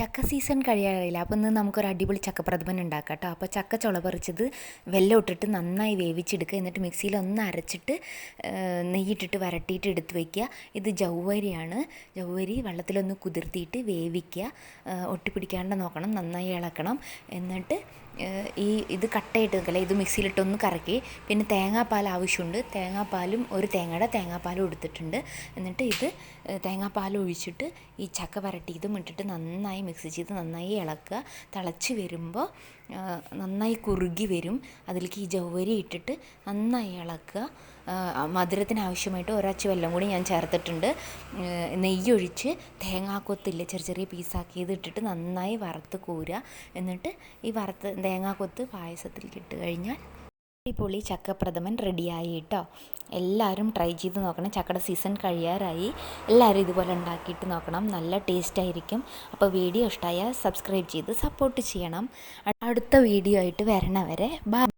ചക്ക സീസൺ കഴിയാറില്ല അപ്പോൾ ഇന്ന് നമുക്കൊരു അടിപൊളി ചക്കപ്രഥമൻ ഉണ്ടാക്കാം കേട്ടോ. അപ്പോൾ ചക്ക ചുള പറിച്ചത് വെല്ലം ഇട്ടിട്ട് നന്നായി വേവിച്ചെടുക്കുക. എന്നിട്ട് മിക്സിയിൽ ഒന്ന് അരച്ചിട്ട് നെയ്യിട്ടിട്ട് വരട്ടിയിട്ട് എടുത്ത് വയ്ക്കുക ഇത് ജൗവരിയാണ് ജൗവരി വെള്ളത്തിലൊന്ന് കുതിർത്തിയിട്ട് വേവിക്കുക. ഒട്ടിപ്പിടിക്കാണ്ട് നോക്കണം. നന്നായി ഇളക്കണം. എന്നിട്ട് ഈ ഇത് കട്ടയിട്ട് നിൽക്കല്ലേ? ഇത് മിക്സിയിലിട്ടൊന്ന് കറക്കി. പിന്നെ തേങ്ങാപ്പാൽ ആവശ്യമുണ്ട്. തേങ്ങാപ്പാലും ഒരു തേങ്ങയുടെ തേങ്ങാപ്പാലും എടുത്തിട്ടുണ്ട്. എന്നിട്ട് ഇത് തേങ്ങാപ്പാൽ ഒഴിച്ചിട്ട് ഈ ചക്ക വരട്ടിയതും ഇട്ടിട്ട് നന്നായി മിക്സ് ചെയ്ത് നന്നായി ഇളക്കുക. തിളച്ച് വരുമ്പോൾ നന്നായി കുറുകി വരും. അതിലേക്ക് ഈ ജൗവരി ഇട്ടിട്ട് നന്നായി ഇളക്കുക. മധുരത്തിന് ആവശ്യമായിട്ട് ഒരച്ച് വെല്ലം കൂടി ഞാൻ ചേർത്തിട്ടുണ്ട്. നെയ്യൊഴിച്ച് തേങ്ങാക്കൊത്തില്ലേ ചെറിയ ചെറിയ പീസാക്കിയത് ഇട്ടിട്ട് നന്നായി വറുത്ത് കോരുക. എന്നിട്ട് ഈ വറുത്ത് തേങ്ങാക്കൊത്ത് പായസത്തിൽ ഇട്ട് കഴിഞ്ഞാൽ അടിപൊളി ചക്കപ്രഥമൻ റെഡിയായി കേട്ടോ. എല്ലാവരും ട്രൈ ചെയ്ത് നോക്കണം. ചക്കയുടെ സീസൺ കഴിയാറായി. എല്ലാവരും ഇതുപോലെ ഉണ്ടാക്കിയിട്ട് നോക്കണം. നല്ല ടേസ്റ്റ് ആയിരിക്കും. അപ്പോൾ വീഡിയോ ഇഷ്ടമായാൽ സബ്സ്ക്രൈബ് ചെയ്ത് സപ്പോർട്ട് ചെയ്യണം. അടുത്ത വീഡിയോ ആയിട്ട് വരണവരെ. ബൈ